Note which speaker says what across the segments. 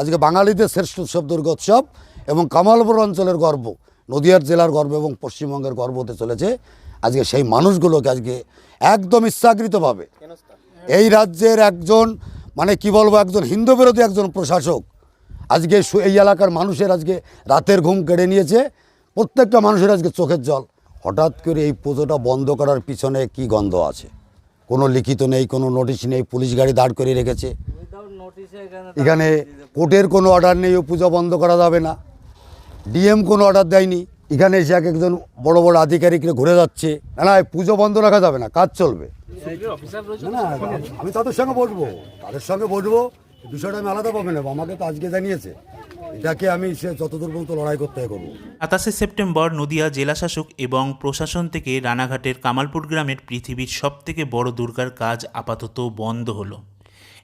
Speaker 1: আজকে বাঙালিদের শ্রেষ্ঠ উৎসব দুর্গোৎসব এবং কামালপুর অঞ্চলের গর্ব, নদিয়ার জেলার গর্ব এবং পশ্চিমবঙ্গের গর্ব হতে চলেছে। আজকে সেই মানুষগুলোকে আজকে একদম ইচ্ছাকৃতভাবে এই রাজ্যের একজন মানে কি বলব, একজন হিন্দু বিরোধী একজন প্রশাসক আজকে এই এলাকার মানুষের আজকে রাতের ঘুম কেড়ে নিয়েছে। প্রত্যেকটা মানুষের আজকে চোখের জল। হঠাৎ করে এই পুজোটা বন্ধ করার পিছনে কি গন্ধ আছে? কোনো লিখিত নেই, কোনো নোটিশ নেই, পুলিশ গাড়ি দাঁড় করে রেখেছে। এখানে কোর্টের কোনো অর্ডার নেই ও পুজো বন্ধ করা যাবে না। ডিএম কোনো অর্ডার দেয়নি। এখানে এসে এক একজন বড় বড় আধিকারিকরা ঘুরে যাচ্ছে। না না পুজো বন্ধ রাখা যাবে না কাজ চলবে। না না আমি তাদের সঙ্গে বসবো। তাদের সঙ্গে বসবো। বিষয়টা আমি আলাদাভাবে নেব। আমাকে তো আজকে জানিয়েছে। এটাকে আমি সে যতদূর পর্যন্ত লড়াই করতে করব।
Speaker 2: সাতাশে সেপ্টেম্বর নদিয়া জেলাশাসক এবং প্রশাসন থেকে রানাঘাটের কামালপুর গ্রামের পৃথিবীর সবথেকে বড় দুর্গার কাজ আপাতত বন্ধ হলো।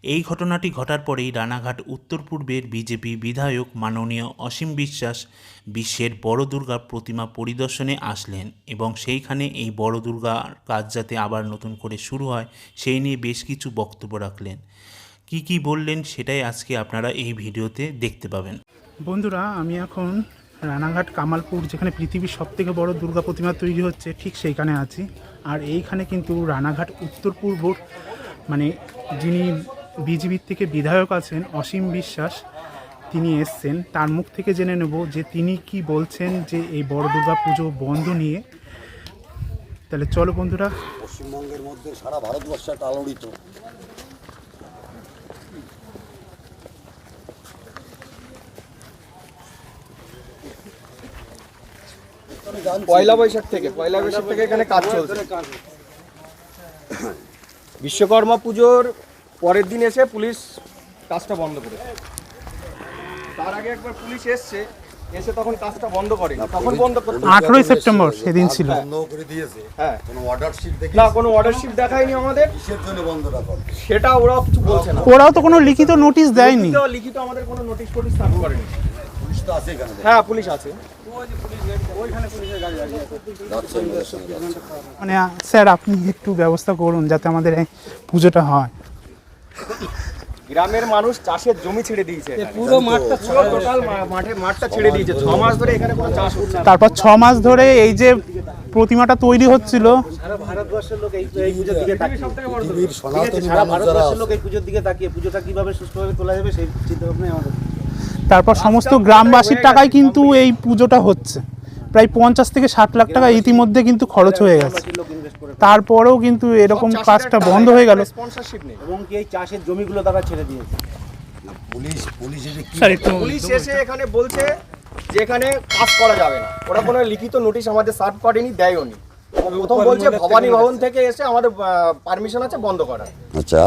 Speaker 2: এই ঘটনাটি ঘটার পরেই রানাঘাট উত্তর পূর্বের বিজেপি বিধায়ক মাননীয় অসীম বিশ্বাস বিশ্বের বড় দুর্গা প্রতিমা পরিদর্শনে আসলেন এবং সেইখানে এই বড় দুর্গার কাজ যাতে আবার নতুন করে শুরু হয়, সেই নিয়ে বেশ কিছু বক্তব্য রাখলেন। কি কি বললেন সেটাই আজকে আপনারা এই ভিডিওতে দেখতে পাবেন।
Speaker 3: বন্ধুরা, আমি এখন রানাঘাট কামালপুর, যেখানে পৃথিবীর সব থেকে বড় দুর্গা প্রতিমা তৈরি হচ্ছে, ঠিক সেইখানে আছি। আর এইখানে কিন্তু রানাঘাট উত্তর পূর্বর মানে যিনি বিজেপির থেকে বিধায়ক আছেন অসীম বিশ্বাস। তিনি এসছেন। তার মুখ থেকে জেনে নেব যে তিনি কি বলছেন যে এই বড় দুর্গা পুজো বন্ধ নিয়ে। তাহলে চলো বন্ধুরা।
Speaker 1: পশ্চিমবঙ্গের মধ্যে সারা ভারতবর্ষে একটা আলোড়িত।
Speaker 4: পয়লা বৈশাখ থেকে পয়লা বৈশাখ থেকে এখানে কাজ চলছে। বিশ্বকর্মা পুজোর পরের দিন এসে পুলিশ কাজটা বন্ধ করে তার আগে একবার পুলিশ এসছে এসে তখন কাজটা বন্ধ করে তখন বন্ধ করতে
Speaker 3: আঠেরোই সেপ্টেম্বর সেদিন ছিল।
Speaker 1: বন্ধ করে দিয়েছে।
Speaker 4: হ্যাঁ।
Speaker 1: কোনো অর্ডার শিট দেখি
Speaker 4: না কোনো অর্ডারশিপ দেখায়নি আমাদের।
Speaker 1: কিসের জন্য বন্ধটা করে
Speaker 4: সেটা ওরাও কিছু বলছে না।
Speaker 3: ওরাও তো কোনো লিখিত নোটিশ দেয়নি।
Speaker 4: লিখিত লিখিত আমাদের কোনো নোটিশ ফোটিস সার্ভ করেনি।
Speaker 1: পুলিশ তো আছে এখানে।
Speaker 4: হ্যাঁ পুলিশ আছে।
Speaker 3: মানে স্যার আপনি একটু ব্যবস্থা করুন যাতে আমাদের পুজোটা হয়।
Speaker 4: গ্রামের মানুষ চাষের জমি ছেড়ে দিয়েছে। পুরো মাঠটা পুরো টোটাল মাঠে মাঠটা ছেড়ে দিয়েছে। ছ মাস ধরে এখানে কোনো চাষ হচ্ছে না।
Speaker 3: তারপর ছ মাস ধরে এই যে প্রতিমাটা তৈরি হচ্ছিল।
Speaker 1: পৃথিবীর সনাতনী
Speaker 5: সারা
Speaker 1: মানুষ যারা
Speaker 5: ভারতবর্ষের লোক এই পুজোর দিকে তাকিয়ে পুজোটা কীভাবে সুষ্ঠুভাবে তোলা যাবে সেই চিন্তা ভাবনাই আমাদের।
Speaker 3: তারপর সমস্ত গ্রামবাসীর টাকায় কিন্তু এই পুজোটা হচ্ছে। প্রায় পঞ্চাশ থেকে ষাট লাখ টাকা ইতিমধ্যে কিন্তু খরচ হয়ে গেছে।
Speaker 5: লোক
Speaker 3: তারপরেও কিন্তু এরকম কাজটা বন্ধ হয়ে গেল।
Speaker 4: স্পন্সরশিপ নেই।
Speaker 5: এবং কি এই চাষের জমিগুলো তারা ছেড়ে দিয়েছে?
Speaker 1: পুলিশ পুলিশ এসে কি
Speaker 4: পুলিশ এসে এখানে বলছে যে এখানে কাজ করা যাবে না। ওরা কোনো লিখিত নোটিশ আমাদের সার্ভ করেনি দেয়নি প্রথম বলছে ভবানী ভবন থেকে এসে আমাদের পারমিশন আছে বন্ধ করা
Speaker 1: আচ্ছা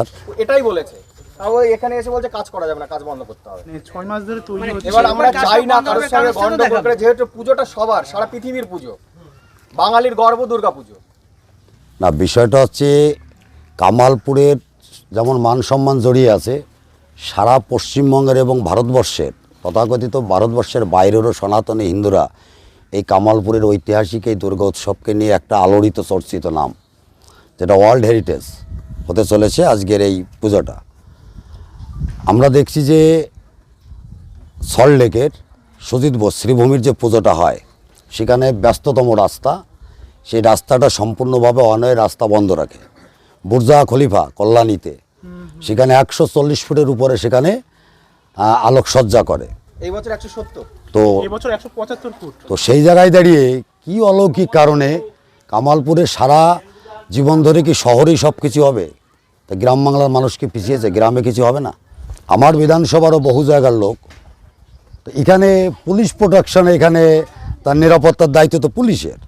Speaker 4: এটাই বলেছে। তাও এখানে এসে বলছে কাজ করা যাবে না কাজ বন্ধ করতে হবে।
Speaker 3: মানে ছয় মাস ধরে তৈরি হচ্ছে।
Speaker 4: এবার আমরা চাই না কারোর সঙ্গে গন্ডগোল করে যেহেতু পুজোটা সবার সারা পৃথিবীর পুজো। বাঙালির গর্ব দুর্গা পুজো।
Speaker 1: না, বিষয়টা হচ্ছে কামালপুরের যেমন মান সম্মান জড়িয়ে আছে, সারা পশ্চিমবঙ্গের এবং ভারতবর্ষের, তথাকথিত ভারতবর্ষের বাইরেরও সনাতনী হিন্দুরা এই কামালপুরের ঐতিহাসিক এই দুর্গা উৎসবকে নিয়ে একটা আলোড়িত চর্চিত নাম, যেটা ওয়ার্ল্ড হেরিটেজ হতে চলেছে আজকের এই পুজোটা। আমরা দেখছি যে সল্টলেকের সুজিত বোস, শ্রীভূমির যে পুজোটা হয়, সেখানে ব্যস্ততম রাস্তা সেই রাস্তাটা সম্পূর্ণভাবে অনয় রাস্তা বন্ধ রাখে। বুর্জা খলিফা কল্যাণীতে। সেখানে একশো চল্লিশ ফুটের উপরে সেখানে আলোকসজ্জা করে। তো তো সেই জায়গায় দাঁড়িয়ে কি অলৌকিক কারণে কামালপুরে সারা জীবন ধরে কি শহরেই সব কিছু হবে? তা গ্রাম বাংলার মানুষ কি পিছিয়েছে? গ্রামে কিছু হবে না? আমার বিধানসভারও বহু জায়গার লোক। তো এখানে পুলিশ প্রোটেকশন এখানে তার নিরাপত্তার দায়িত্ব তো পুলিশের।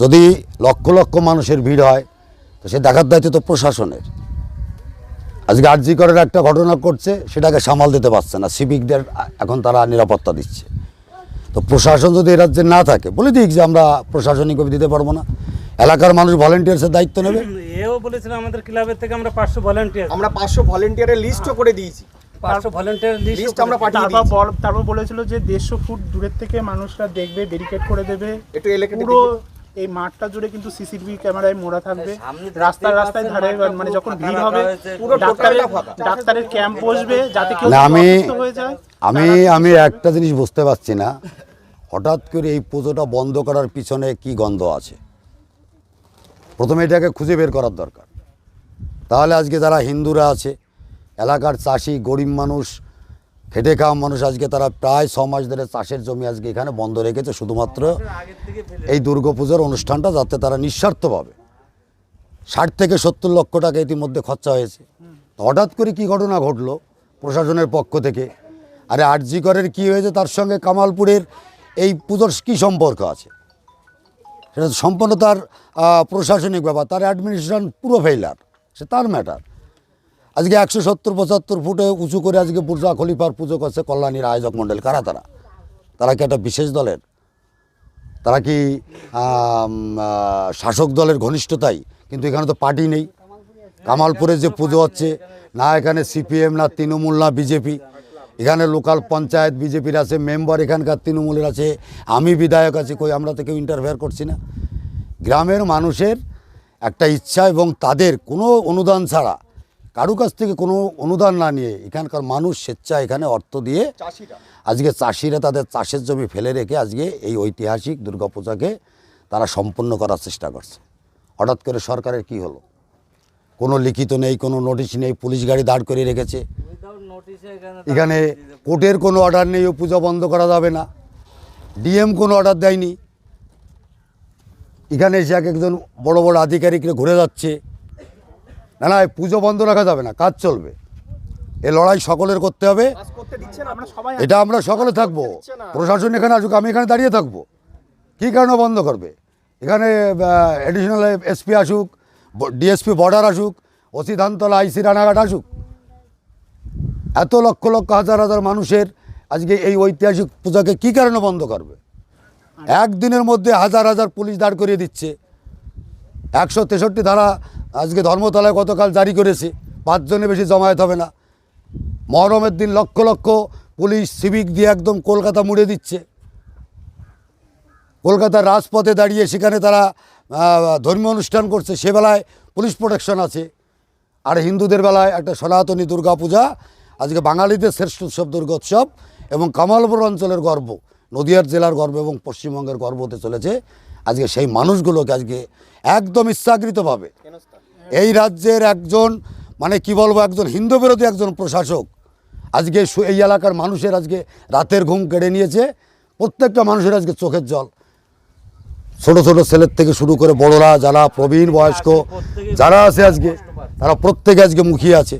Speaker 1: যদি লক্ষ লক্ষ মানুষের ভিড় হয় তো সে দেখার দায়িত্ব তো প্রশাসনের। আজকে আরজি করার একটা ঘটনা করছে সেটাকে সামাল দিতে পারছে না সিভিকদের এখন তারা নিরাপত্তা দিচ্ছে। তো প্রশাসন যদি এ রাজ্যে না থাকে বলে দিক যে আমরা প্রশাসনিকভাবে দিতে পারব না। এলাকার মানুষ ভলেন্টিয়ার্সের দায়িত্ব নেবে।
Speaker 6: এও বলেছিল আমাদের ক্লাবের থেকে আমরা পাঁচশো ভলেন্টিয়ার।
Speaker 4: আমরা পাঁচশো ভলেন্টিয়ারের লিস্টও করে দিয়েছি।
Speaker 6: পাঁচশো ভলেন্টিয়ার
Speaker 4: লিস্ট আমরা পাঠিয়ে
Speaker 3: তারপর বলেছিল যে দেড়শো ফুট দূরের থেকে মানুষরা দেখবে ব্যারিকেড করে দেবে।
Speaker 4: একটু
Speaker 3: পুরো এই মাঠটা জুড়ে কিন্তু সিসিটিভি ক্যামেরায় মোড়া থাকবে। রাস্তায় রাস্তায় ধারে মানে যখন ভিড় হবে
Speaker 4: পুরো
Speaker 3: ডাক্তারের ডাক্তারের ক্যাম্প বসবে যাতে কেউ
Speaker 1: আমি-
Speaker 3: অসুস্থ হয়ে যায়।
Speaker 1: আমি আমি একটা জিনিস বুঝতে পারছি না। হঠাৎ করে এই পুজোটা বন্ধ করার পিছনে কি গন্ধ আছে? প্রথমে এটাকে খুঁজে বের করার দরকার। তাহলে আজকে যারা হিন্দুরা আছে এলাকার চাষি গরিব মানুষ খেটে খাওয়া মানুষ আজকে তারা প্রায় ছ মাস ধরে চাষের জমি আজকে এখানে বন্ধ রেখেছে, শুধুমাত্র এই দুর্গাপুজোর অনুষ্ঠানটা যাতে তারা নিঃস্বার্থভাবে ষাট থেকে সত্তর লক্ষ টাকা ইতিমধ্যে খরচা হয়েছে। হঠাৎ করে কি ঘটনা ঘটলো প্রশাসনের পক্ষ থেকে? আরে আরজি করের কী হয়েছে তার সঙ্গে কামালপুরের এই পুজোর কী সম্পর্ক আছে? সেটা সম্পূর্ণ তার প্রশাসনিক ব্যাপার, তার অ্যাডমিনিস্ট্রেশন পুরো ফেইলার সে তার ম্যাটার আজকে একশো সত্তর, পঁচাত্তর ফুটে উঁচু করে আজকে বুর্জা খলিফার পুজো করছে কল্যাণীর আয়োজক মণ্ডল। কারা তারা? তারা কি একটা বিশেষ দলের? তারা কি শাসক দলের ঘনিষ্ঠতাই? কিন্তু এখানে তো পার্টি নেই। কামালপুরে যে পুজো হচ্ছে, না এখানে সিপিএম, না তৃণমূল, না বিজেপি। এখানে লোকাল পঞ্চায়েত বিজেপির আছে, মেম্বার এখানকার তৃণমূলের আছে, আমি বিধায়ক আছি, কই আমরা তো কেউ ইন্টারফেয়ার করছি না। গ্রামের মানুষের একটা ইচ্ছা এবং তাদের কোনো অনুদান ছাড়া কারু কাছ থেকে কোনো অনুদান না নিয়ে এখানকার মানুষ স্বেচ্ছা এখানে অর্থ দিয়ে আজকে চাষিরা তাদের চাষের জমি ফেলে রেখে আজকে এই ঐতিহাসিক দুর্গাপূজাকে তারা সম্পন্ন করার চেষ্টা করছে। হঠাৎ করে সরকারের কি হলো? কোনো লিখিত নেই কোনো নোটিশ নেই পুলিশ গাড়ি দাঁড় করে রেখেছে। এখানে কোর্টের কোনো অর্ডার নেই ও পূজা বন্ধ করা যাবে না। ডিএম কোনো অর্ডার দেয়নি। এখানে এসে এক একজন বড় বড় আধিকারিকরা ঘুরে যাচ্ছে। না না পুজো বন্ধ রাখা যাবে না কাজ চলবে। এ লড়াই সকলের করতে হবে। এটা আমরা সকলে থাকব। প্রশাসন এখানে আসুক আমি এখানে দাঁড়িয়ে থাকব। কী কারণে বন্ধ করবে? এখানে অ্যাডিশনাল এসপি আসুক ডিএসপি বর্ডার আসুক ওসি ধানতলা আইসি রানাঘাট আসুক। এত লক্ষ লক্ষ হাজার হাজার মানুষের আজকে এই ঐতিহাসিক পূজাকে কী কারণে বন্ধ করবে? একদিনের মধ্যে হাজার হাজার পুলিশ দাঁড় করিয়ে দিচ্ছে। একশো তেষট্টি ধারা আজকে ধর্মতলায় গতকাল জারি করেছে। পাঁচজনে বেশি জমায়েত হবে না। মহরমের দিন লক্ষ লক্ষ পুলিশ, সিভিক দিয়ে একদম কলকাতা মুড়ে দিচ্ছে। কলকাতার রাজপথে দাঁড়িয়ে সেখানে তারা ধর্মীয় অনুষ্ঠান করছে। সে বেলায় পুলিশ প্রোটেকশন আছে। আর হিন্দুদের বেলায় একটা সনাতনী দুর্গাপূজা। আজকে বাঙালিদের শ্রেষ্ঠ উৎসব দুর্গোৎসব এবং কামালপুর অঞ্চলের গর্ব। নদিয়ার জেলার গর্ব এবং পশ্চিমবঙ্গের গর্ব হতে চলেছে। আজকে সেই মানুষগুলোকে আজকে একদম ইচ্ছাকৃতভাবে এই রাজ্যের একজন মানে কি বলব একজন হিন্দু বিরোধী একজন প্রশাসক আজকে এই এলাকার মানুষের আজকে রাতের ঘুম কেড়ে নিয়েছে। প্রত্যেকটা মানুষের আজকে চোখের জল। ছোট ছোট ছেলের থেকে শুরু করে বড়রা যারা প্রবীণ বয়স্ক যারা আছে আজকে তারা প্রত্যেকে আজকে মুখিয়ে আছে।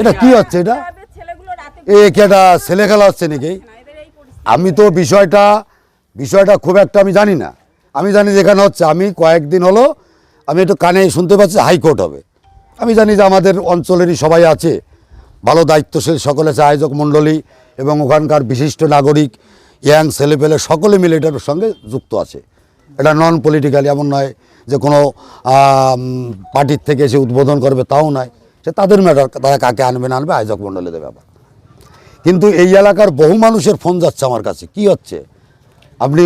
Speaker 1: এটা কি হচ্ছে এটা?
Speaker 7: তাদের ছেলেগুলো রাতে
Speaker 1: এ কেটা ছেলে খেলা হচ্ছে নাকি? আমি তো বিষয়টা বিষয়টা খুব একটা আমি জানি না। আমি জানি যেখানে হচ্ছে, আমি কয়েকদিন হলো, আমি একটু কানে শুনতে পাচ্ছি হাইকোর্ট হবে। আমি জানি যে আমাদের অঞ্চলেরই সবাই আছে, ভালো দায়িত্বশীল সকলে আছে, আয়োজক মণ্ডলী এবং ওখানকার বিশিষ্ট নাগরিক, ইয়াং ছেলেপেলে সকলে মিলে এটার সঙ্গে যুক্ত আছে। এটা নন পলিটিক্যালি এমন নয় যে কোনো পার্টির থেকে এসে উদ্বোধন করবে তাও নয়। সে তাদের ম্যাটার, তারা কাকে আনবে না আনবে, আয়োজক মণ্ডলীদের ব্যাপার। কিন্তু এই এলাকার বহু মানুষের ফোন যাচ্ছে আমার কাছে। কি হচ্ছে? আপনি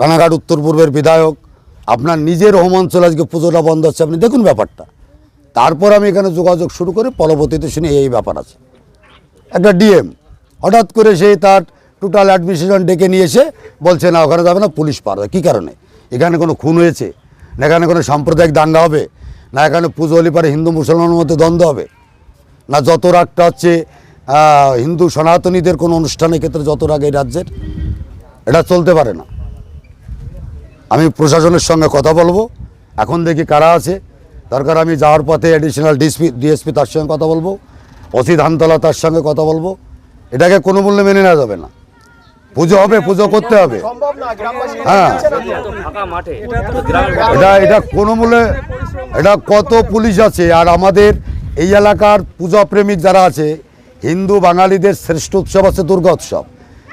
Speaker 1: রানাঘাট উত্তর পূর্বের বিধায়ক, আপনার নিজের হোম অঞ্চল আজকে পুজোটা বন্ধ হচ্ছে, আপনি দেখুন ব্যাপারটা। তারপর আমি এখানে যোগাযোগ শুরু করে, পরবর্তীতে শুনি এই ব্যাপার আছে। একটা ডিএম, হঠাৎ করে সে তার টোটাল অ্যাডমিনিস্ট্রেশন ডেকে নিয়ে এসে বলছে, না, ওখানে যাবে না, পুলিশ পারবে কী কারণে? এখানে কোনো খুন হয়েছে? না, এখানে কোনো সাম্প্রদায়িক দাঙ্গা হবে? না, এখানে পুজো হলে পারে হিন্দু মুসলমানের মধ্যে দ্বন্দ্ব হবে? না, যত রাগটা হচ্ছে হিন্দু সনাতনীদের কোনো অনুষ্ঠানের ক্ষেত্রে যত রাগ এই রাজ্যের? এটা চলতে পারে না। আমি প্রশাসনের সঙ্গে কথা বলব। এখন দেখি কারা আছে। দরকার আমি যাওয়ার পথে অ্যাডিশনাল ডিএসপি ডিএসপি তার সঙ্গে কথা বলব। ওসি ধানতলা তার সঙ্গে কথা বলব। এটাকে কোনো মূল্যে মেনে নেওয়া যাবে না। পুজো হবে, পুজো করতে হবে। হ্যাঁ। এটা এটা কোনো মূল্যে, এটা কত পুলিশ আছে আর আমাদের এই এলাকার পূজা প্রেমিক যারা আছে, হিন্দু বাঙালিদের শ্রেষ্ঠ উৎসব আছে দুর্গা উৎসব।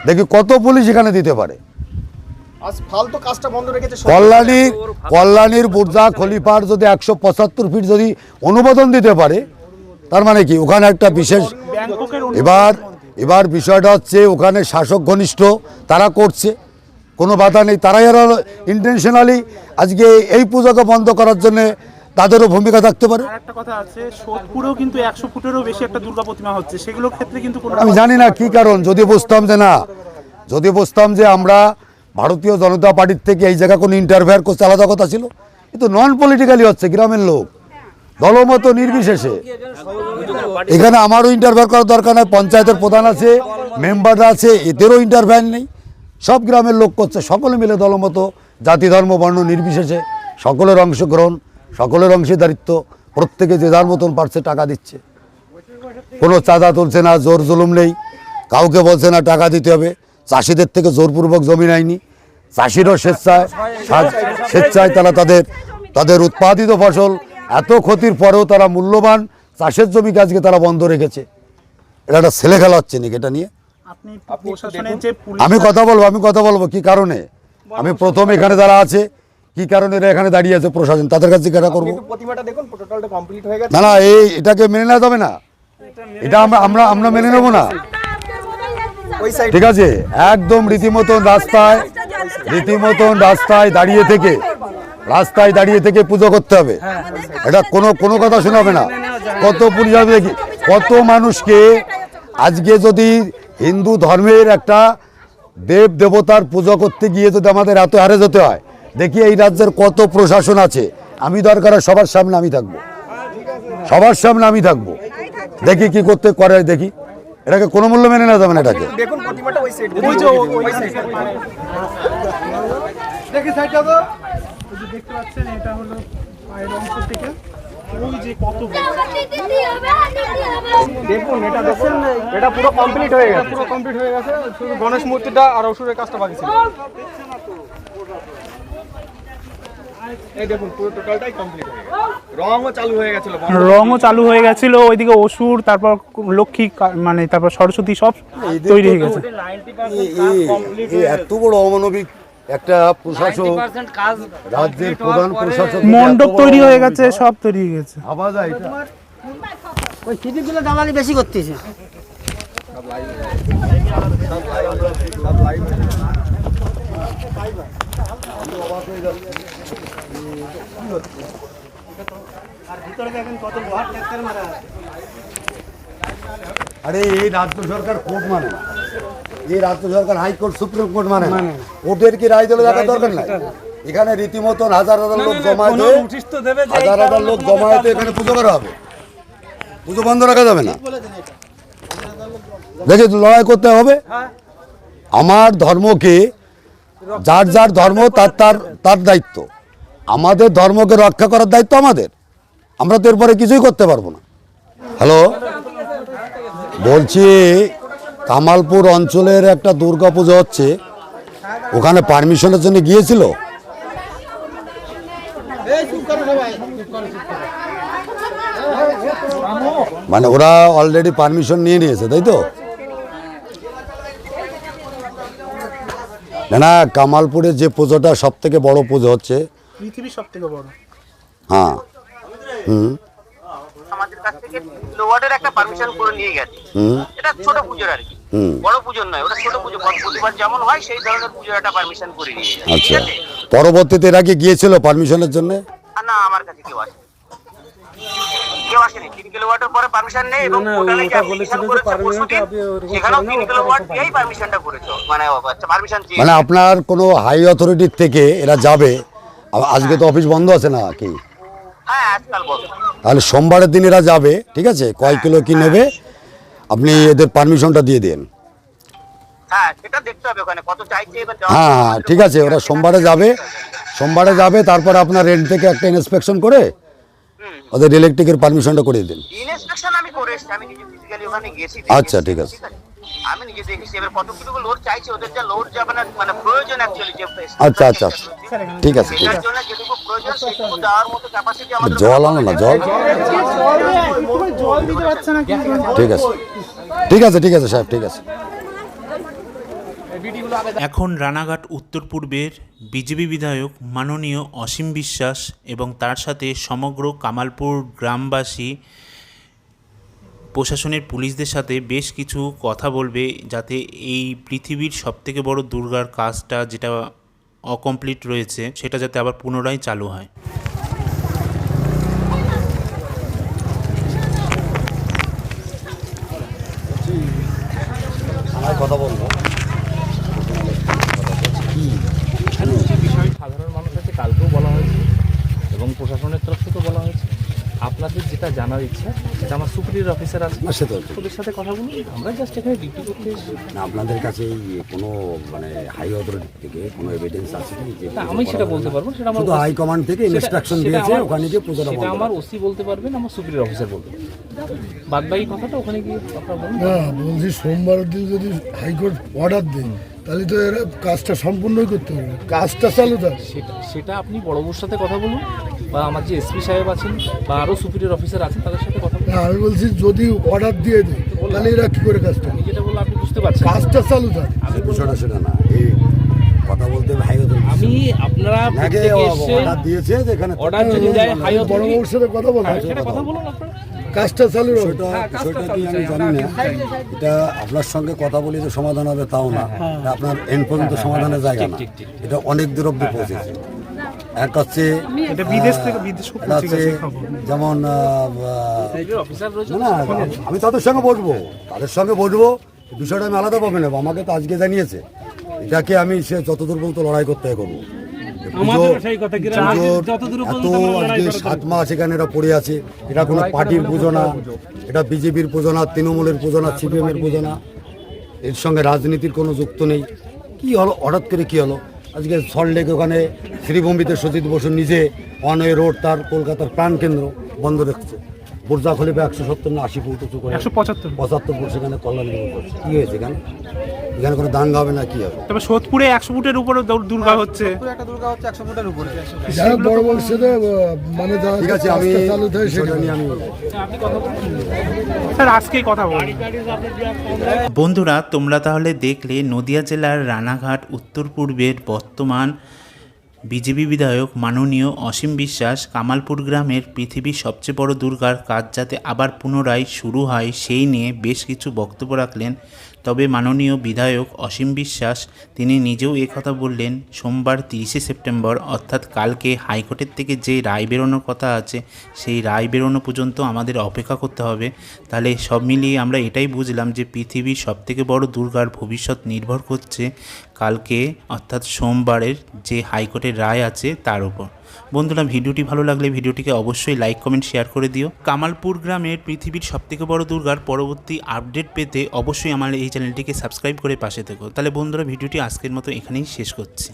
Speaker 1: দেখি কত পুলিশ এখানে দিতে পারে।
Speaker 4: আজ ফালতু কাজটা বন্ধ রেখেছে সরকার।
Speaker 1: কল্যাণীর কল্যাণীর বুর্জা খলিফার যদি একশো পঁচাত্তর ফিট যদি অনুমোদন দিতে পারে তার মানে কি? ওখানে একটা বিশেষ এবার এবার বিষয়টা হচ্ছে ওখানে শাসক ঘনিষ্ঠ তারা করছে। কোনো বাধা নেই। তারাই আর ইন্টেনশনালি আজকে এই পুজোকে বন্ধ করার জন্য তাদেরও ভূমিকা থাকতে পারে।
Speaker 3: একটা কথা আছে সোদপুরেও কিন্তু একশো ফুটেরও বেশি একটা দুর্গা প্রতিমা হচ্ছে। সেগুলোর ক্ষেত্রে কিন্তু
Speaker 1: আমি জানি না কি কারণ যদি বুঝতাম যে না যদি বুঝতাম যে আমরা ভারতীয় জনতা পার্টির থেকে এই জায়গা কোনো ইন্টারফেয়ার করছে আলাদা কথা ছিল। কিন্তু নন পলিটিক্যালি হচ্ছে গ্রামের লোক। দলমত নির্বিশেষে। এখানে আমারও ইন্টারফেয়ার করার দরকার নাই পঞ্চায়েতের প্রধান আছে মেম্বাররা আছে এদেরও ইন্টারফেয়ার নেই। সব গ্রামের লোক করছে সকলে মিলে দলমত জাতি ধর্ম বর্ণ নির্বিশেষে সকলের অংশগ্রহণ। সকলের অংশীদারিত্ব প্রত্যেকে যে যার মতন পারছে টাকা দিচ্ছে। কোনো চাঁদা তুলছে না জোর জুলুম নেই। কাউকে বলছে না টাকা দিতে হবে। চাষিদের থেকে জোরপূর্বক জমি নেয়নি। চাষিরও স্বেচ্ছায় স্বেচ্ছায় তারা তাদের তাদের উৎপাদিত ফসল এত ক্ষতির পরেও তারা মূল্যবান চাষের জমি আজকে তারা বন্ধ রেখেছে। এটা একটা ছেলে খেলা হচ্ছে নাকি এটা নিয়ে? আমি কথা বলব আমি কথা বলব কি কারণে? আমি প্রথম এখানে যারা আছে কি কারণে এরা এখানে দাঁড়িয়ে আছে প্রশাসন? তাদের কাছে জিজ্ঞাসা করব।
Speaker 4: প্রতিমাটা দেখুন টোটালটা কমপ্লিট হয়ে গেছে।
Speaker 1: না না এই এটাকে মেনে নেওয়া যাবে না। এটা আমরা আমরা আমরা মেনে নেব না। ঠিক আছে? একদম রীতিমতন রাস্তায় রীতিমতন রাস্তায় দাঁড়িয়ে থেকে রাস্তায় দাঁড়িয়ে থেকে পুজো করতে হবে। এটা কোনো কোনো কথা শোনাবে না। কত পুলিশ দেখি কত মানুষকে আজকে যদি হিন্দু ধর্মের একটা দেব দেবতার পুজো করতে গিয়ে যদি আমাদের এত হারে যেতে হয় দেখি এই রাজ্যের কত প্রশাসন আছে। আমি দরকার হয় সবার সামনে আমি থাকব। সবার সামনে আমি থাকব। দেখি কি করতে করে দেখি। এটাকে কোনো মূল্য মেনে নেওয়া যাবে না এটাকে।
Speaker 4: দেখুন
Speaker 3: দেখতে পাচ্ছেন এটা হলো পায়ের অংশ থেকে। ওই যে কত বড়।
Speaker 4: দেখুন এটা দেখুন এটা পুরো কমপ্লিট হয়ে গেছে। পুরো কমপ্লিট হয়ে গেছে। শুধু গণেশ মূর্তিটা আর অসুরের কাজটা বাকি ছিল। এই দেখুন পুরো টোটালটাই কমপ্লিট হয়ে গেছে। রঙও চালু হয়ে গেছিল
Speaker 3: রঙও চালু হয়ে গেছিল ওইদিকে অসুর তারপর লক্ষ্মী মানে তারপর সরস্বতী সব তৈরি হয়ে গেছে।
Speaker 1: এত বড় অমানবিক একটা প্রশাসক রাজ্যের প্রধান প্রশাসক
Speaker 3: মণ্ডপ তৈরি হয়ে গেছে সব তৈরি হয়ে গেছে।
Speaker 5: ওই দালালি বেশি করতেছে। আরে
Speaker 1: এই রাজ্য সরকার কোর্ট মানে না। এই রাজ্য সরকার হাইকোর্ট সুপ্রিম কোর্ট মানে না। কোর্টের কি রায় দিলে দেখার দরকার নাই। এখানে রীতিমতন হাজার হাজার লোক জমায়েত হয়ে হাজার হাজার লোক জমায়েত হয়ে এখানে পুজো করা হবে। পুজো বন্ধ রাখা যাবে না। দেখে লড়াই করতে হবে। আমার ধর্মকে যার যার ধর্ম তার তার তার দায়িত্ব। আমাদের ধর্মকে রক্ষা করার দায়িত্ব আমাদের। আমরা তো এরপরে কিছুই করতে পারব না। হ্যালো? বলছি কামালপুর অঞ্চলের একটা দুর্গা পুজো হচ্ছে। ওখানে পারমিশনের জন্য গিয়েছিল? মানে ওরা অলরেডি পারমিশন নিয়ে নিয়েছে তাই তো? না না কামালপুরের যে পুজোটা সব থেকে বড় পুজো হচ্ছে।
Speaker 3: পৃথিবীর সব থেকে বড়।
Speaker 1: হ্যাঁ। হুম।
Speaker 8: আমাদের কাছ থেকে কিলোওয়াটের একটা পারমিশন করে নিয়ে গেছে। এটা ছোট পুজোর আর কি। বড় পুজোর নয় ওটা ছোট পুজো। প্রতিবার যেমন হয় সেই ধরনের পুজোর একটা পারমিশন করে নিয়ে
Speaker 1: আচ্ছা। পরবর্তীতে এরা কি গিয়েছিল পারমিশনের জন্য?
Speaker 8: না আমার কাছে কেউ আসে কেউ আসেনি তিন কিলোওয়াটের পরে পারমিশন নেই এবং টোটালি যে application করেছে পরশুদিন, সেখানেও তিন কিলোওয়াট দিয়েই পারমিশনটা করেছে মানে পারমিশন
Speaker 1: মানে আপনার কোনো হাই অথরিটির থেকে এরা যাবে আজকে তো অফিস বন্ধ আছে না কি?
Speaker 8: হ্যাঁ আজকাল বল
Speaker 1: তাহলে সোমবারের দিন এরা যাবে ঠিক আছে? কয় কিলো কি নেবে? আপনি এদের পারমিশনটা দিয়ে দিন।
Speaker 8: হ্যাঁ সেটা দেখতে হবে ওখানে কত চাইছে এবার দেওয়া-
Speaker 1: হ্যাঁ হ্যাঁ ঠিক আছে ওরা সোমবারে যাবে সোমবারে যাবে তারপর আপনার রেন্ট থেকে একটা ইন্সপেকশন করে ওদের ইলেকট্রিকের পারমিশনটা করে দিন।
Speaker 8: ইনস্পেকশন আমি করে এসেছি আমি নিজে ফিজিক্যালি ওখানে গেছি
Speaker 1: আচ্ছা, ঠিক আছে।
Speaker 8: আমি নিজে দেখেছি এবার লোড চাইছে ওদের যা লোড যাবে না মানে প্রয়োজন অ্যাকচুয়ালি যে
Speaker 1: আচ্ছা আচ্ছা। ঠিক আছে ঠিক আছে।
Speaker 8: যেটুকু প্রয়োজন সেটুকু দেওয়ার মতো ক্যাপাসিটি আমাদের
Speaker 1: জল আনো না জল?
Speaker 3: জল দিতে পারছে না
Speaker 1: ঠিক আছে ঠিক আছে ঠিক আছে সাহেব ঠিক আছে।
Speaker 2: এখন রানাঘাট উত্তর পূর্বের বিজেপি বিধায়ক মাননীয় অসীম বিশ্বাস এবং তার সাথে সমগ্র কামালপুর গ্রামবাসী প্রশাসনের পুলিশদের সাথে বেশ কিছু কথা বলবে যাতে এই পৃথিবীর সবথেকে বড় দুর্গার কাজটা যেটা অকমপ্লিট রয়েছে সেটা যাতে আবার পুনরায় চালু হয়।
Speaker 1: কথা বলব
Speaker 6: এখানে যে বিষয় সাধারণ মানুষ আছে কালকেও বলা হয়েছে এবং প্রশাসনের তরফ থেকেও বলা হয়েছে। আপনাদের যেটা জানার ইচ্ছা সেটা আমার সুপিরিয়র অফিসার আছে।
Speaker 1: সে তো
Speaker 6: ওদের সাথে কথা বলুন। আমরা জাস্ট এখানে ডিউটি করতে এসেছি।
Speaker 1: না আপনাদের কাছে এই কোনো মানে হাই অথরিটি থেকে কোনো এভিডেন্স আছে কি যে
Speaker 6: তা আমি সেটা বলতে পারব না, সেটা আমার
Speaker 1: শুধু হাই কমান্ড থেকে
Speaker 6: সেটা-
Speaker 1: ইনস্ট্রাকশন
Speaker 6: সেটা
Speaker 1: দিয়েছে
Speaker 6: আমার-
Speaker 1: ওখানে গিয়ে পুজোটা
Speaker 6: সেটা
Speaker 1: বন্ধ
Speaker 6: আমার ওসি বলতে পারবেন আমার সুপিরিয়র অফিসার বলতে। পারবেন বাদ বাকি কথাটা ওখানে গিয়ে আপনারা বলুন।
Speaker 9: না বলছি সোমবার দিন যদি হাইকোর্ট অর্ডার দেয় তাহলে তো এরা কাজটা সম্পূর্ণই করতে হবে। কাজটা চালু থাক
Speaker 6: সেটা সেটা আপনি বড়বুর সাথে কথা বলুন বা আমার যে এসপি সাহেব আছেন বা আরও সুপিরিয়র অফিসার আছেন তাদের সাথে কথা বলুন।
Speaker 9: আমি বলছি যদি অর্ডার দিয়ে দেয় তাহলে এরা কি করে কাজটা
Speaker 6: আমি যেটা বললাম আপনি বুঝতে পারছেন।
Speaker 9: কাজটা চালু থাক
Speaker 6: আমি
Speaker 1: বিষয়টা সেটা না এই কথা বলতে হাই
Speaker 6: আমি আপনারা
Speaker 1: অর্ডার দিয়েছে যে এখানে
Speaker 6: অর্ডার যদি দেয় হাই
Speaker 9: বড়
Speaker 6: অথরিটি
Speaker 9: সাথে কথা বলা
Speaker 6: হ্যাঁ, সেটা কথা বলুন আপনারা।
Speaker 9: কাজটা চালু
Speaker 1: কি আমি জানি না। এটা আপনার সঙ্গে কথা বলি যে সমাধান হবে তাও না। এটা আপনার এন্ড পর্যন্ত সমাধানের জায়গা না। এটা অনেক দূর অব্দি পৌঁছেছে। এক হচ্ছে
Speaker 3: এটা বিদেশ থেকে বিদেশ
Speaker 1: এটা হচ্ছে যেমন না না, আমি তাদের সঙ্গে বসবো। তাদের সঙ্গে বসবো। বিষয়টা আমি আলাদা পাবে নেব। আমাকে তো আজকে জানিয়েছে। এটাকে আমি সে যতদূর পর্যন্ত লড়াই করতে করব। পুজো পুজোর এত আজকে সাত মাস এখানে এরা পড়ে আছে। এটা কোনো পার্টির পুজো না এটা বিজেপির পুজো না তৃণমূলের পুজো না সিপিএম এর পুজো না। এর সঙ্গে রাজনীতির কোনো যুক্ত নেই। কি হলো? হঠাৎ করে কি হলো? আজকে সল্টলেক ওখানে শ্রীভূমিতে সজিত বসু নিজে অনয় রোড তার কলকাতার প্রাণকেন্দ্র বন্ধ রেখেছে বুর্জা খলিফা একশো সত্তর না আশি ফুট উঁচু করে
Speaker 3: একশো পঁচাত্তর।
Speaker 1: পঁচাত্তর ফুট সেখানে কল্যাণ করছে। কি হয়েছে এখানে? এখানে কোনো দাঙ্গা হবে না কি হবে?
Speaker 3: তবে সোদপুরে একশো ফুটের উপরে দৌড়- দুর্গা হচ্ছে।
Speaker 9: যারা বড় বাবুর সাথে আহ, মানে
Speaker 1: ঠিক আছে আমি
Speaker 9: চালু থাকে সেটা
Speaker 1: নিয়ে আমি
Speaker 3: স্যার আজকেই কথা বলি
Speaker 2: বন্ধুরা তোমরা তাহলে দেখলে নদিয়া জেলার রানাঘাট উত্তর পূর্বের বর্তমান বিজেপি বিধায়ক মাননীয় অসীম বিশ্বাস কামালপুর গ্রামের পৃথিবীর সবচেয়ে বড় দুর্গার কাজ যাতে আবার পুনরায় শুরু হয় সেই নিয়ে বেশ কিছু বক্তব্য রাখলেন তবে মাননীয় বিধায়ক অসীম বিশ্বাস, তিনি নিজেও কথা বললেন, সোমবার তিরিশে সেপ্টেম্বর, অর্থাৎ কালকে হাইকোর্টের থেকে যে রায় বেরোনোর কথা আছে, সেই রায় বেরোনো পর্যন্ত আমাদের অপেক্ষা করতে হবে। তাহলে সব মিলিয়ে আমরা এটাই বুঝলাম যে পৃথিবীর সবথেকে বড় দুর্গার ভবিষ্যৎ নির্ভর করছে কালকে, অর্থাৎ সোমবারের যে হাইকোর্টের রায় আছে তার উপর। বন্ধুরা, ভিডিওটি ভালো লাগলে ভিডিওটিকে অবশ্যই লাইক কমেন্ট শেয়ার করে দিও। কামালপুর গ্রামের পৃথিবীর সবথেকে বড় দুর্গার পরবর্তী আপডেট পেতে অবশ্যই আমার এই চ্যানেলটিকে সাবস্ক্রাইব করে পাশে থেকো। তাহলে বন্ধুরা, ভিডিওটি আজকের মতো এখানেই শেষ করছি।